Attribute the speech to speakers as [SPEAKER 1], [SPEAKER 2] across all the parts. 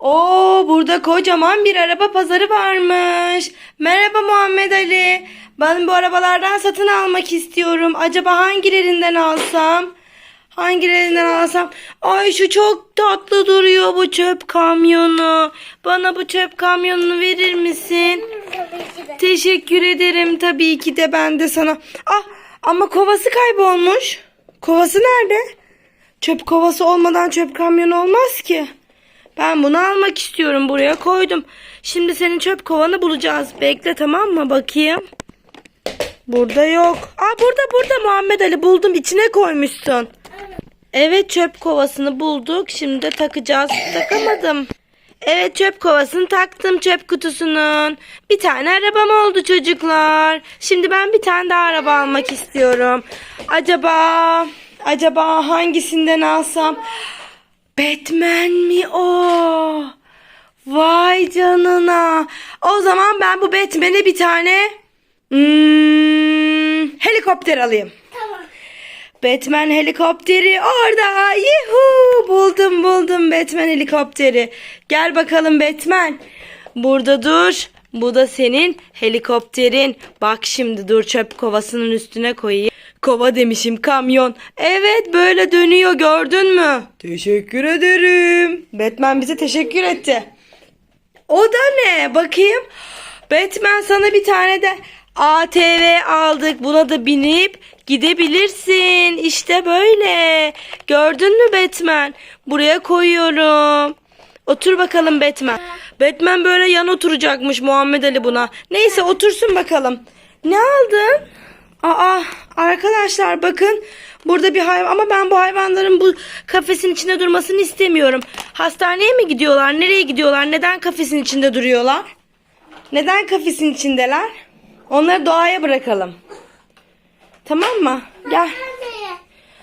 [SPEAKER 1] Oo burada kocaman bir araba pazarı varmış. Merhaba Muhammed Ali. Ben bu arabalardan satın almak istiyorum. Acaba hangilerinden alsam? Hangilerinden alsam? Ay şu çok tatlı duruyor bu çöp kamyonu. Bana bu çöp kamyonunu verir misin? Teşekkür ederim tabii ki de ben de sana. Ah ama kovası kaybolmuş. Kovası nerede? Çöp kovası olmadan çöp kamyonu olmaz ki. Ben bunu almak istiyorum buraya koydum. Şimdi senin çöp kovanı bulacağız. Bekle tamam mı bakayım. Burada yok. Aa burada burada Muhammed Ali buldum içine koymuşsun. Evet çöp kovasını bulduk. Şimdi de takacağız. Takamadım. Evet çöp kovasını taktım çöp kutusunun. Bir tane arabam oldu çocuklar. Şimdi ben bir tane daha araba almak istiyorum. Acaba acaba hangisinden alsam? Batman mi o? Vay canına. O zaman ben bu Batman'e bir tane hmm, helikopter alayım.
[SPEAKER 2] Tamam.
[SPEAKER 1] Batman helikopteri orada. Yuhu! Buldum buldum Batman helikopteri. Gel bakalım Batman. Burada dur. Bu da senin helikopterin. Bak şimdi dur çöp kovasının üstüne koyayım. Kova demişim kamyon. Evet böyle dönüyor gördün mü? Teşekkür ederim. Batman bize teşekkür etti. O da ne? Bakayım. Batman sana bir tane de ATV aldık. Buna da binip gidebilirsin. İşte böyle. Gördün mü Batman? Buraya koyuyorum. Otur bakalım Batman. Batman böyle yan oturacakmış Muhammed Ali buna. Neyse otursun bakalım. Ne aldın? Aa arkadaşlar bakın burada bir hayvan ama ben bu hayvanların bu kafesin içinde durmasını istemiyorum. Hastaneye mi gidiyorlar? Nereye gidiyorlar? Neden kafesin içinde duruyorlar? Neden kafesin içindeler? Onları doğaya bırakalım. Tamam mı? Gel.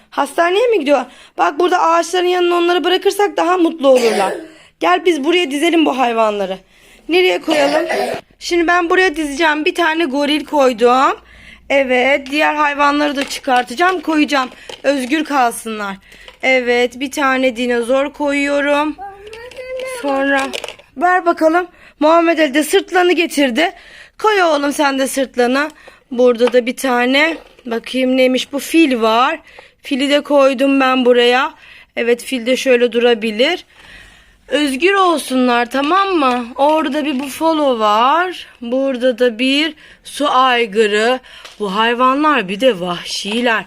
[SPEAKER 1] Hastaneye mi gidiyorlar? Bak burada ağaçların yanına onları bırakırsak daha mutlu olurlar. Gel biz buraya dizelim bu hayvanları. Nereye koyalım? Şimdi ben buraya dizeceğim. Bir tane goril koydum. Evet, diğer hayvanları da çıkartacağım, koyacağım. Özgür kalsınlar. Evet, bir tane dinozor koyuyorum. Sonra ver bakalım. Muhammed Ali de sırtlanı getirdi. Koy oğlum sen de sırtlanı. Burada da bir tane bakayım neymiş bu fil var. Fili de koydum ben buraya. Evet fil de şöyle durabilir. Özgür olsunlar tamam mı? Orada bir bufalo var. Burada da bir su aygırı. Bu hayvanlar bir de vahşiler.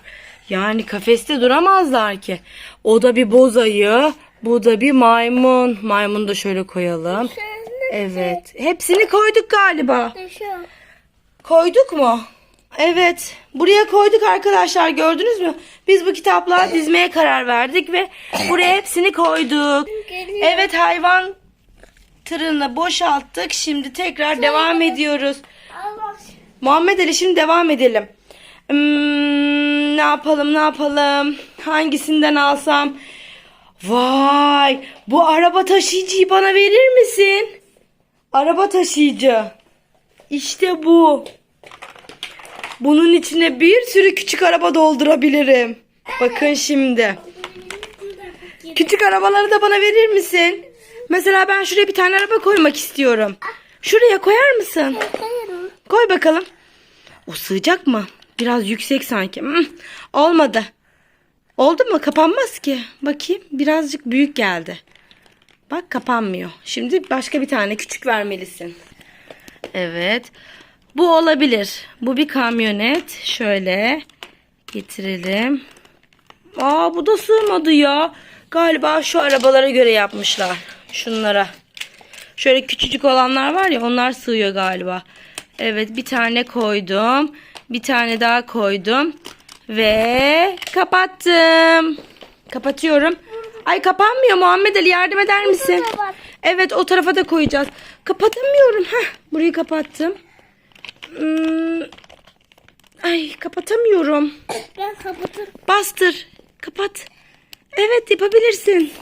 [SPEAKER 1] Yani kafeste duramazlar ki. O da bir boz ayı. Bu da bir maymun. Maymunu da şöyle koyalım. Evet. Hepsini koyduk galiba. Koyduk mu? Evet. Buraya koyduk arkadaşlar gördünüz mü? Biz bu kitapları dizmeye karar verdik ve buraya hepsini koyduk. Evet hayvan tırını boşalttık. Şimdi tekrar devam ediyoruz. Muhammed Ali şimdi devam edelim. Hmm, ne yapalım ne yapalım? Hangisinden alsam? Vay bu araba taşıyıcıyı bana verir misin? Araba taşıyıcı. İşte bu. Bunun içine bir sürü küçük araba doldurabilirim. Bakın şimdi. Küçük arabaları da bana verir misin? Mesela ben şuraya bir tane araba koymak istiyorum. Şuraya koyar mısın? Koy bakalım. O sığacak mı? Biraz yüksek sanki. Hmm, olmadı. Oldu mu? Kapanmaz ki. Bakayım. Birazcık büyük geldi. Bak kapanmıyor. Şimdi başka bir tane küçük vermelisin. Evet. Bu olabilir. Bu bir kamyonet. Şöyle getirelim. Aa bu da sığmadı ya. Galiba şu arabalara göre yapmışlar. Şunlara. Şöyle küçücük olanlar var ya onlar sığıyor galiba. Evet bir tane koydum. Bir tane daha koydum. Ve kapattım. Kapatıyorum. Ay kapanmıyor Muhammed Ali yardım eder misin? Evet o tarafa da koyacağız. Kapatamıyorum. Heh, burayı kapattım. Ay kapatamıyorum.
[SPEAKER 2] Ben kapatırım.
[SPEAKER 1] Bastır. Kapat. Evet yapabilirsin.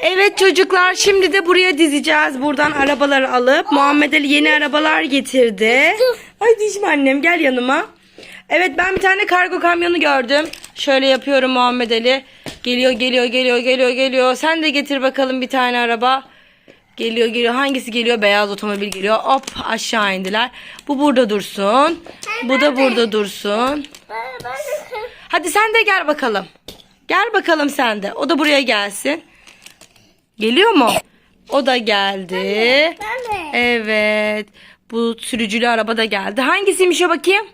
[SPEAKER 1] Evet çocuklar şimdi de buraya dizeceğiz. Buradan arabaları alıp Muhammed Ali yeni arabalar getirdi. Ay dişim annem gel yanıma. Evet ben bir tane kargo kamyonu gördüm. Şöyle yapıyorum Muhammed Ali. Geliyor geliyor geliyor geliyor geliyor. Sen de getir bakalım bir tane araba. Geliyor geliyor. Hangisi geliyor? Beyaz otomobil geliyor. Hop aşağı indiler. Bu burada dursun. Bu da burada dursun. Hadi sen de gel bakalım. Gel bakalım sen de. O da buraya gelsin. Geliyor mu? O da geldi. Evet. Bu sürücülü araba da geldi. Hangisiymiş o bakayım?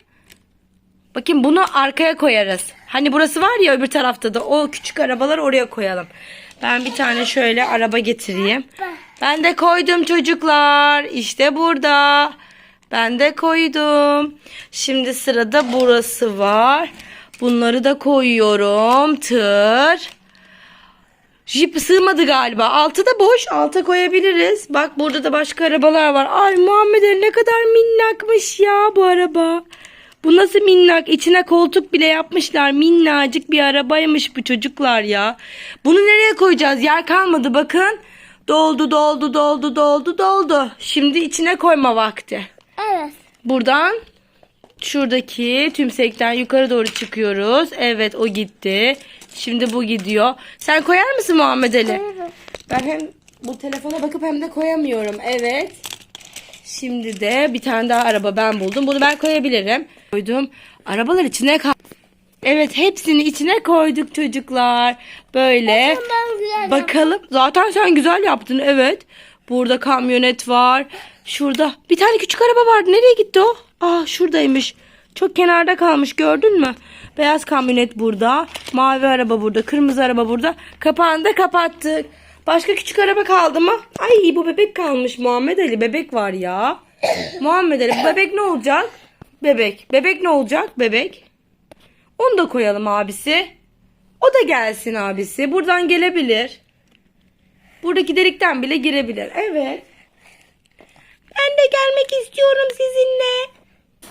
[SPEAKER 1] Bakayım bunu arkaya koyarız. Hani burası var ya öbür tarafta da o küçük arabaları oraya koyalım. Ben bir tane şöyle araba getireyim. Ben de koydum çocuklar. İşte burada. Ben de koydum. Şimdi sırada burası var. Bunları da koyuyorum. Tır. Jeep sığmadı galiba. Altı da boş. Alta koyabiliriz. Bak burada da başka arabalar var. Ay Muhammed ne kadar minnakmış ya bu araba. Bu nasıl minnak? İçine koltuk bile yapmışlar. Minnacık bir arabaymış bu çocuklar ya. Bunu nereye koyacağız? Yer kalmadı bakın. Doldu doldu doldu doldu doldu. Şimdi içine koyma vakti.
[SPEAKER 2] Evet.
[SPEAKER 1] Buradan şuradaki tümsekten yukarı doğru çıkıyoruz. Evet o gitti. Şimdi bu gidiyor. Sen koyar mısın Muhammed Ali?
[SPEAKER 2] Koyarım.
[SPEAKER 1] Ben hem bu telefona bakıp hem de koyamıyorum. Evet. Şimdi de bir tane daha araba ben buldum. Bunu ben koyabilirim. Koydum. Arabalar içine kal. Evet hepsini içine koyduk çocuklar. Böyle. Bakalım. Zaten sen güzel yaptın. Evet. Burada kamyonet var. Şurada bir tane küçük araba vardı. Nereye gitti o? Aa şuradaymış. Çok kenarda kalmış gördün mü? Beyaz kamyonet burada. Mavi araba burada. Kırmızı araba burada. Kapağını da kapattık. Başka küçük araba kaldı mı? Ay bu bebek kalmış. Muhammed Ali bebek var ya. Muhammed Ali bu bebek ne olacak? Bebek. Bebek ne olacak? Bebek. Onu da koyalım abisi. O da gelsin abisi. Buradan gelebilir. Buradaki delikten bile girebilir. Evet. Ben de gelmek istiyorum sizinle.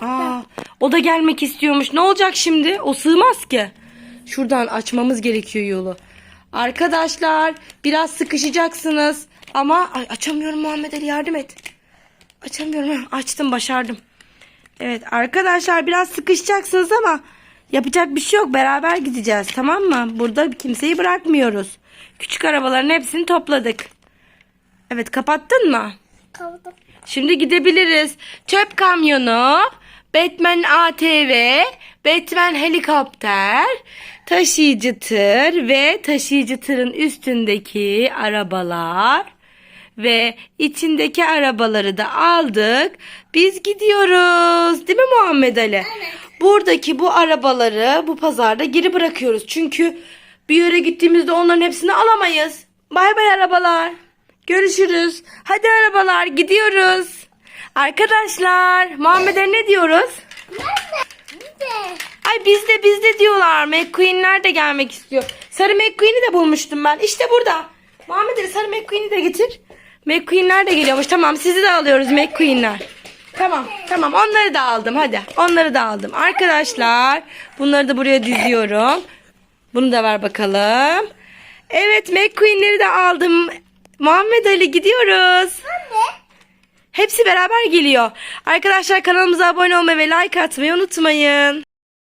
[SPEAKER 1] Aa, o da gelmek istiyormuş. Ne olacak şimdi? O sığmaz ki. Şuradan açmamız gerekiyor yolu. Arkadaşlar biraz sıkışacaksınız. Ama ay, açamıyorum Muhammed Ali yardım et. Açamıyorum. Açtım başardım. Evet arkadaşlar biraz sıkışacaksınız ama yapacak bir şey yok. Beraber gideceğiz tamam mı? Burada kimseyi bırakmıyoruz. Küçük arabaların hepsini topladık. Evet kapattın mı?
[SPEAKER 2] Kapattım.
[SPEAKER 1] Şimdi gidebiliriz. Çöp kamyonu, Batman ATV, Batman helikopter, taşıyıcı tır ve taşıyıcı tırın üstündeki arabalar ve içindeki arabaları da aldık. Biz gidiyoruz. Değil mi Muhammed Ali? Buradaki bu arabaları bu pazarda geri bırakıyoruz. Çünkü bir yere gittiğimizde onların hepsini alamayız. Bay bay arabalar. Görüşürüz. Hadi arabalar gidiyoruz. Arkadaşlar Muhammed Ali ne diyoruz? Ay bizde bizde diyorlar. McQueen'ler de gelmek istiyor. Sarı McQueen'i de bulmuştum ben. İşte burada. Muhammed Ali sarı McQueen'i de getir. McQueen'ler de geliyormuş. Tamam sizi de alıyoruz McQueen'ler. Tamam tamam onları da aldım hadi. Onları da aldım. Arkadaşlar bunları da buraya diziyorum. Bunu da ver bakalım. Evet McQueen'leri de aldım. Muhammed Ali gidiyoruz.
[SPEAKER 2] De.
[SPEAKER 1] Hepsi beraber geliyor. Arkadaşlar kanalımıza abone olmayı ve like atmayı unutmayın.